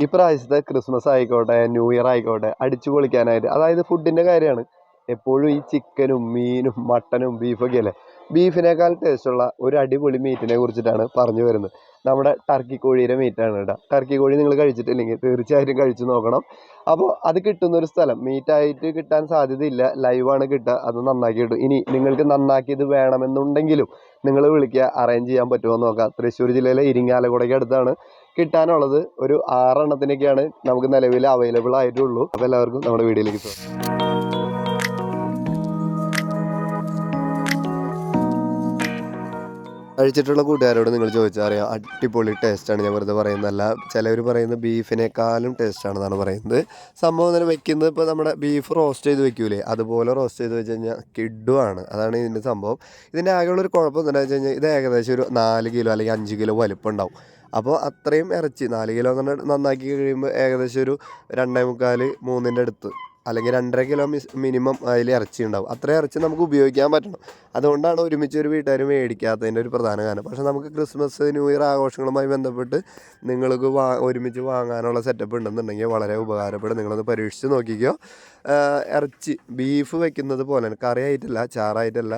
ഇപ്രാവശ്യത്തെ ക്രിസ്മസ് ആയിക്കോട്ടെ new year ആയിക്കോട്ടെ അടിച്ചു പൊളിക്കാനായിട്ട്. അതായത് ഫുഡിന്റെ കാര്യമാണ്. എപ്പോഴും ഈ ചിക്കനും മീനും മട്ടനും ബീഫൊക്കെ അല്ലേ? ബീഫിനേക്കാൾ ടേസ്റ്റുള്ള ഒരു അടിപൊളി മീറ്റിനെ കുറിച്ചിട്ടാണ് പറഞ്ഞു വരുന്നത്. നമ്മുടെ ടർക്കി കോഴിയുടെ മീറ്റാണ് കേട്ടോ. ടർക്കി കോഴി നിങ്ങൾ കഴിച്ചിട്ടില്ലെങ്കിൽ തീർച്ചയായിട്ടും കഴിച്ചു നോക്കണം. അപ്പോൾ അത് കിട്ടുന്ന ഒരു സ്ഥലം. മീറ്റായിട്ട് കിട്ടാൻ സാധ്യതയില്ല. ലൈവാണ് കിട്ടുക. അത് നന്നാക്കി കിട്ടും ഇനി നിങ്ങൾക്ക് നന്നാക്കിയത് വേണമെന്നുണ്ടെങ്കിലും നിങ്ങൾ വിളിക്കുക. അറേഞ്ച് ചെയ്യാൻ പറ്റുമോ എന്ന് നോക്കാം. തൃശ്ശൂർ ജില്ലയിലെ ഇരിങ്ങാലക്കുടയ്ക്ക് അടുത്താണ് കിട്ടാനുള്ളത് ഒരു ആറെണ്ണത്തിനൊക്കെയാണ് നമുക്ക് നിലവിൽ അവൈലബിൾ ആയിട്ടുള്ളൂ. അപ്പോൾ എല്ലാവർക്കും നമ്മുടെ വീഡിയോയിലേക്ക് പോകാം കഴിച്ചിട്ടുള്ള കൂട്ടുകാരോട് നിങ്ങൾ ചോദിച്ചാൽ അറിയാം അടിപൊളി ടേസ്റ്റാണ് ഞാൻ വെറുതെ പറയുന്നതല്ല ചിലവർ പറയുന്നത് ബീഫിനേക്കാളും ടേസ്റ്റാണെന്നാണ് പറയുന്നത്. സംഭവം തന്നെ വെക്കുന്നത് ഇപ്പോൾ നമ്മുടെ ബീഫ് റോസ്റ്റ് ചെയ്ത് വെക്കൂലേ? അതുപോലെ റോസ്റ്റ് ചെയ്ത് വെച്ച് കഴിഞ്ഞാൽ കിഡുവാണ് അതാണ് ഇതിന്റെ സംഭവം. ഇതിന്റെ ആകെയുള്ളൊരു കുഴപ്പം എന്താണെന്ന് വെച്ച് കഴിഞ്ഞാൽ ഇത് ഏകദേശം ഒരു നാല് കിലോ അല്ലെങ്കിൽ അഞ്ച് കിലോ വലിപ്പം ഉണ്ടാവും അപ്പോൾ അത്രയും ഇറച്ചി നാല് കിലോ എന്ന് നന്നാക്കി കഴിയുമ്പോൾ ഏകദേശം ഒരു രണ്ടേ മുക്കാൽ മൂന്നിന്റെ അടുത്ത് അല്ലെങ്കിൽ രണ്ടര കിലോ മിനിമം അതിൽ ഇറച്ചി ഉണ്ടാവും അത്രയും ഇറച്ചി നമുക്ക് ഉപയോഗിക്കാൻ പറ്റണം. അതുകൊണ്ടാണ് ഒരുമിച്ച് ഒരു വീട്ടുകാർ മേടിക്കാത്തതിന്റെ ഒരു പ്രധാന കാരണം. പക്ഷേ നമുക്ക് ക്രിസ്മസ് ന്യൂ ഇയർ ആഘോഷങ്ങളുമായി ബന്ധപ്പെട്ട് നിങ്ങൾക്ക് വാ ഒരുമിച്ച് വാങ്ങാനുള്ള സെറ്റപ്പ് ഉണ്ടെന്നുണ്ടെങ്കിൽ വളരെ ഉപകാരപ്പെടും. നിങ്ങളൊന്ന് പരീക്ഷിച്ച് നോക്കിക്കോ. ഇറച്ചി ബീഫ് വെക്കുന്നത് പോലെ കറി ആയിട്ടല്ല ചാറായിട്ടല്ല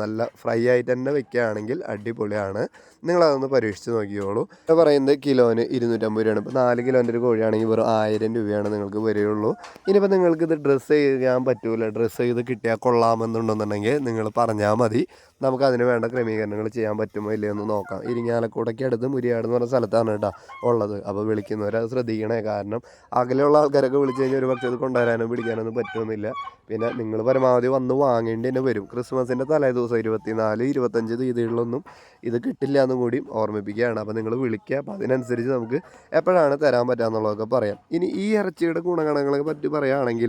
നല്ല ഫ്രൈ ആയിട്ട് തന്നെ വെക്കുകയാണെങ്കിൽ അടിപൊളിയാണ്. നിങ്ങളതൊന്ന് പരീക്ഷിച്ച് നോക്കിയോളൂ പറയുന്നത് കിലോന് ഇരുന്നൂറ്റമ്പത് രൂപയാണ്. ഇപ്പോൾ നാല് കിലോന്റെ ഒരു കോഴിയാണെങ്കിൽ വെറും ആയിരം രൂപയാണ് നിങ്ങൾക്ക് വരികയുള്ളൂ. ഇനിയിപ്പോൾ നിങ്ങൾക്കിത് ഡ്രസ്സ് ചെയ്യാൻ പറ്റൂല. ഡ്രസ്സ് ചെയ്ത് കിട്ടിയാൽ കൊള്ളാമെന്നുണ്ടെന്നുണ്ടെങ്കിൽ നിങ്ങൾ പറഞ്ഞാൽ മതി. നമുക്ക് അതിന് വേണ്ട ക്രമീകരണങ്ങൾ ചെയ്യാൻ പറ്റുമോ ഇല്ലയോ എന്ന് നോക്കാം. ഇരിങ്ങാലക്കൂടയ്ക്ക് അടുത്ത് മുരിയാട് എന്ന് പറഞ്ഞ സ്ഥലത്താണ് കേട്ടോ ഉള്ളത്. അപ്പോൾ വിളിക്കുന്നവരെ ശ്രദ്ധിക്കണേ. കാരണം അകലെയുള്ള ആൾക്കാരൊക്കെ വിളിച്ചു കഴിഞ്ഞാൽ ഒരു പക്ഷേ അത് കൊണ്ടുവരാനോ പിടിക്കാനൊന്നും പറ്റുമെന്നില്ല പിന്നെ നിങ്ങൾ പരമാവധി വന്ന് വാങ്ങേണ്ടി തന്നെ വരും. ക്രിസ്മസിന്റെ തലേ ദിവസം ഇരുപത്തിനാല് ഇരുപത്തഞ്ച് തീയതികളിലൊന്നും ഇത് കിട്ടില്ല എന്നും കൂടി ഓർമ്മിപ്പിക്കുകയാണ്. അപ്പോൾ നിങ്ങൾ വിളിക്കുക. അപ്പോൾ അതിനനുസരിച്ച് നമുക്ക് എപ്പോഴാണ് തരാൻ പറ്റുക എന്നുള്ളതൊക്കെ പറയാം. ഇനി ഈ ഇറച്ചിയുടെ ഗുണഗണങ്ങളെ പറ്റി പറയുകയാണെങ്കിൽ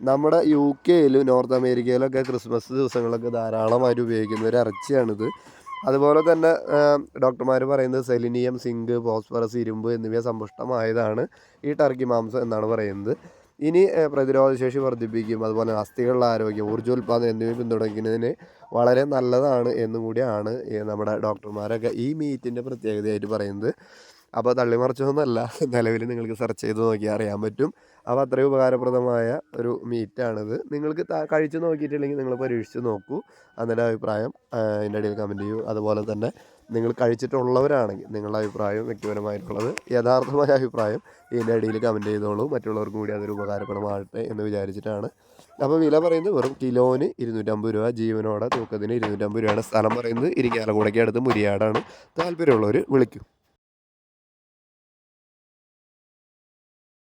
നമ്മുടെ യു കെയിലും നോർത്ത് അമേരിക്കയിലൊക്കെ ക്രിസ്മസ് ദിവസങ്ങളൊക്കെ ധാരാളമായിട്ട് ഉപയോഗിക്കുന്ന ഒരു ഇറച്ചിയാണിത്. അതുപോലെ തന്നെ ഡോക്ടർമാർ പറയുന്നത് സെലിനിയം സിങ്ക് ഫോസ്ഫറസ് ഇരുമ്പ് എന്നിവ സമ്പുഷ്ടമായതാണ് ഈ ടർക്കി മാംസം എന്നാണ് പറയുന്നത്. ഇനി പ്രതിരോധശേഷി വർദ്ധിപ്പിക്കും. അതുപോലെ അസ്ഥികളുടെ ആരോഗ്യം ഊർജോൽപാദനം എന്നിവ പിന്തുണയ്ക്കുന്നതിന് വളരെ നല്ലതാണ് എന്നും കൂടിയാണ് നമ്മുടെ ഡോക്ടർമാരൊക്കെ ഈ മീറ്റിന്റെ പ്രത്യേകതയായിട്ട് പറയുന്നത്. അപ്പോൾ തള്ളിമറിച്ചൊന്നുമല്ല നിലവിൽ നിങ്ങൾക്ക് സെർച്ച് ചെയ്ത് നോക്കിയാൽ അറിയാൻ പറ്റും. അപ്പോൾ അത്രയും ഉപകാരപ്രദമായ ഒരു മീറ്റാണിത് നിങ്ങൾക്ക് കഴിച്ച് നോക്കിയിട്ടില്ലെങ്കിൽ നിങ്ങൾ പരീക്ഷിച്ച് നോക്കൂ. അതിന്റെ അഭിപ്രായം അതിന്റെ ഇടയിൽ കമന്റ് ചെയ്യൂ. അതുപോലെ തന്നെ നിങ്ങൾ കഴിച്ചിട്ടുള്ളവരാണെങ്കിൽ നിങ്ങളുടെ അഭിപ്രായം വ്യക്തിപരമായിട്ടുള്ളത് യഥാർത്ഥമായ അഭിപ്രായം ഇതിന്റെ ഇടയിൽ കമന്റ് ചെയ്തോളൂ. മറ്റുള്ളവർക്കും കൂടി അതൊരു ഉപകാരപ്രദമാകട്ടെ എന്ന് വിചാരിച്ചിട്ടാണ്. അപ്പോൾ വില പറയുന്നത് വെറും കിലോന് ഇരുന്നൂറ്റമ്പത് രൂപ ജീവനോടെ തൂക്കത്തിന് ഇരുന്നൂറ്റമ്പത് രൂപയുടെ സ്ഥലം പറയുന്നത് ഇരിങ്ങാലക്കുടയ്ക്ക് അടുത്ത് മുരിയാടാണ്. താല്പര്യമുള്ളവർ വിളിക്കും.